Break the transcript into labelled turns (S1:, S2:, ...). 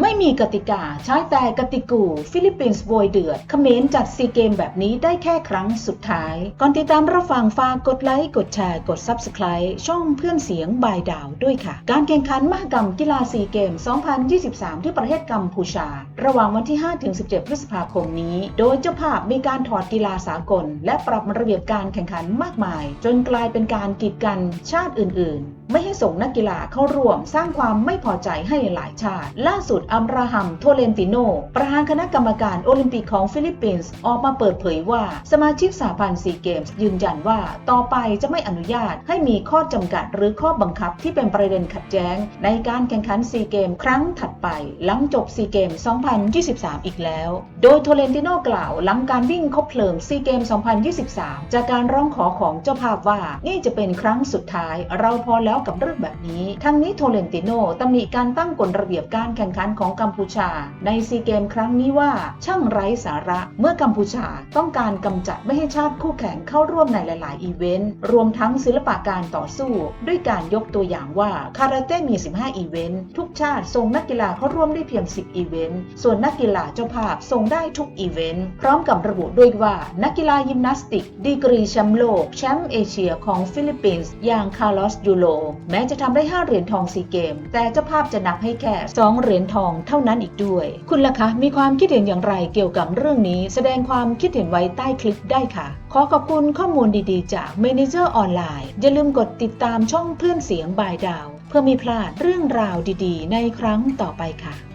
S1: ไม่มีกติกาใช้แต่กติกู ฟิลิปปินส์โวยเดือดเขมรจัดซีเกมแบบนี้ได้แค่ครั้งสุดท้าย ก่อนติดตามรับฟังฝากกดไลค์ กดแชร์ กด Subscribe ช่องเพื่อนเสียงบายดาวด้วยค่ะ การแข่งขันมหกรรมกีฬาซีเกม 2023 ที่ประเทศกัมพูชา ระหว่างวันที่ 5-17 พฤษภาคมนี้ โดยเจ้าภาพมีการถอดกีฬาสากล และปรับระเบียบการแข่งขันมากมาย จนกลายเป็นการกีดกันชาติอื่น ๆ ไม่ให้ส่งนักกีฬาเข้าร่วมสร้างความไม่พอใจให้หลายชาติ ล่าสุดอัมราฮัมโทเลนติโน ประธานคณะกรรมการโอลิมปิกของฟิลิปปินส์ออกมาเปิดเผยว่าสมาชิกสหพันธ์ซีเกมส์ยืนยันว่าต่อไปจะไม่อนุญาตให้มีข้อจำกัดหรือข้อบังคับที่เป็นประเด็นขัดแย้ง ในการแข่งขันซีเกมครั้งถัดไป หลังจบซีเกม 2023 อีกแล้ว โดยโทเลนติโนกล่าวหลังการวิ่งคบเพลิงซีเกม 2023 จากการร้องขอของเจ้าภาพว่านี่จะเป็นครั้งสุดท้ายเราพอแล้วกับเรื่องแบบนี้ ทั้งนี้โทเลนติโนตำหนิการตั้งกฎระเบียบการแข่งขันของกัมพูชา ในซีเกมครั้งนี้ว่าช่างไร้สาระ เมื่อกัมพูชาต้องการกำจัดไม่ให้ชาติคู่แข่งเข้าร่วมในหลาย ๆ อีเวนต์ รวมทั้งศิลปะการต่อสู้ ด้วยการยกตัวอย่างว่าคาราเต้มี 15 อีเวนต์ ทุกชาติส่งนักกีฬาเข้าร่วมได้เพียง 10 อีเวนต์ ส่วนนักกีฬาเจ้าภาพส่งได้ทุกอีเวนต์ พร้อมกับระบุด้วยว่านักกีฬายิมนาสติก ดีกรีแชมป์โลก แชมป์เอเชียของฟิลิปปินส์อย่างคาร์ลอสยูโรแม้จะทำได้ 5 เหรียญทองซีเกม แต่เจ้าภาพจะนับให้แค่ 2 เหรียญทองเท่านั้นอีกด้วย คุณล่ะคะ มีความคิดเห็นอย่างไรเกี่ยวกับเรื่องนี้ แสดงความคิดเห็นไว้ใต้คลิปได้ค่ะ ขอขอบคุณข้อมูลดีๆ จาก Manager ออนไลน์อย่าลืมกดติดตามช่องเพื่อนเสียงบายดาว เพื่อไมีพลาดเรื่องราวดีๆ ในครั้งต่อไปค่ะ